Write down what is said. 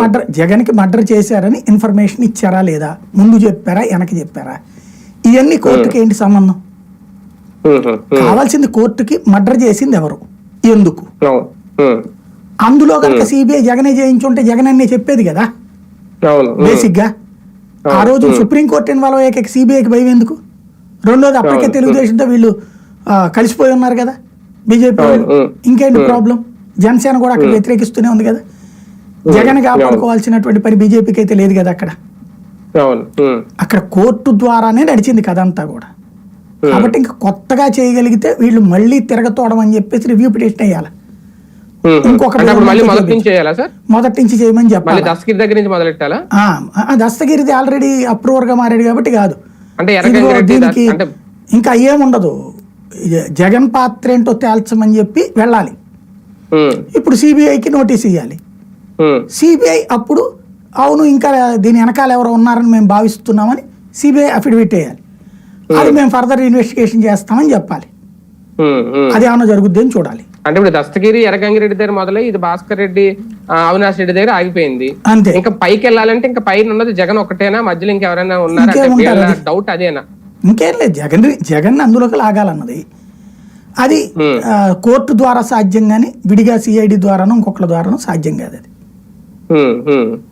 Murder జగన్కి murder చేశారని information ఇచ్చారా లేదా? ముందు చెప్పారా వెనక చెప్పారా? ఇవన్నీ కోర్టుకి ఏంటి సంబంధం. కావాల్సింది కోర్టుకి మర్డర్ చేసింది ఎవరు? ఎందుకు? అందులో కనుక సిబిఐ జగనే చేయించుంటే జగన్ అనే చెప్పేది కదా? బేసిక్గా ఆ రోజు సుప్రీంకోర్టు ఇన్వాల్వ్ అయ్యాక సిబిఐకి భయం ఎందుకు? రెండోది అప్పటికే. తెలుగుదేశంతో వీళ్ళు కలిసిపోయి ఉన్నారు కదా? బీజేపీ. ఇంకేంటి ప్రాబ్లం జనసేన కూడా అక్కడ వ్యతిరేకిస్తూనే ఉంది కదా? జగన్ కాపాడుకోవాల్సినటువంటి పని బీజేపీకి అయితే లేదు కదా అక్కడ. అక్కడ కోర్టు ద్వారానే నడిచింది కథ అంతా కూడా కాబట్టి ఇంకా కొత్తగా చేయగలిగితే వీళ్ళు మళ్ళీ తిరగతోడం అని చెప్పేసి రివ్యూ పిటిషన్ వేయాలి. ఇంకొక మొదటి నుంచి చేయమని చెప్పాలి. దస్తగిరి దగ్గర నుంచి మొదలెట్టాలా? దస్తగిరిది ఆల్రెడీ అప్రూవర్గా మారాడు కాబట్టి కాదు. దీనికి ఇంకా ఏముండదు. జగన్ పాత్ర ఏంటో తేల్చమని చెప్పి వెళ్ళాలి. ఇప్పుడు సిబిఐకి నోటీస్ ఇవ్వాలి సిబిఐ అప్పుడు అవును ఇంకా దీని వెనకాల ఎవరో ఉన్నారని మేము భావిస్తున్నామని సిబిఐ అఫిడవిట్ వేయాలి. అది మేము ఫర్దర్ ఇన్వెస్టిగేషన్ చేస్తామని చెప్పాలి. అది ఏమైనా జరుగుద్ది అని చూడాలి. అంటే ఇప్పుడు దస్తగిరి ఎర్రగంగిరెడ్డి దగ్గర మొదలై ఇది భాస్కర్ రెడ్డి అవినాష్ రెడ్డి దగ్గర ఆగిపోయింది. అంతే. ఇంకా పైకి వెళ్ళాలంటే ఇంకా పైన ఉన్నది జగన్ ఒకటేనా మధ్యలో ఇంకెవరైనా ఉన్నారా? డౌట్ అదేనా? ఇంకేం లేదు. జగన్ జగన్ అందులోకి లాగాలన్నది. అది కోర్టు ద్వారా సాధ్యం కానీ విడిగా సిఐడి ద్వారానో ఇంకొకరి ద్వారానో సాధ్యం కాదు అది. 嗯嗯。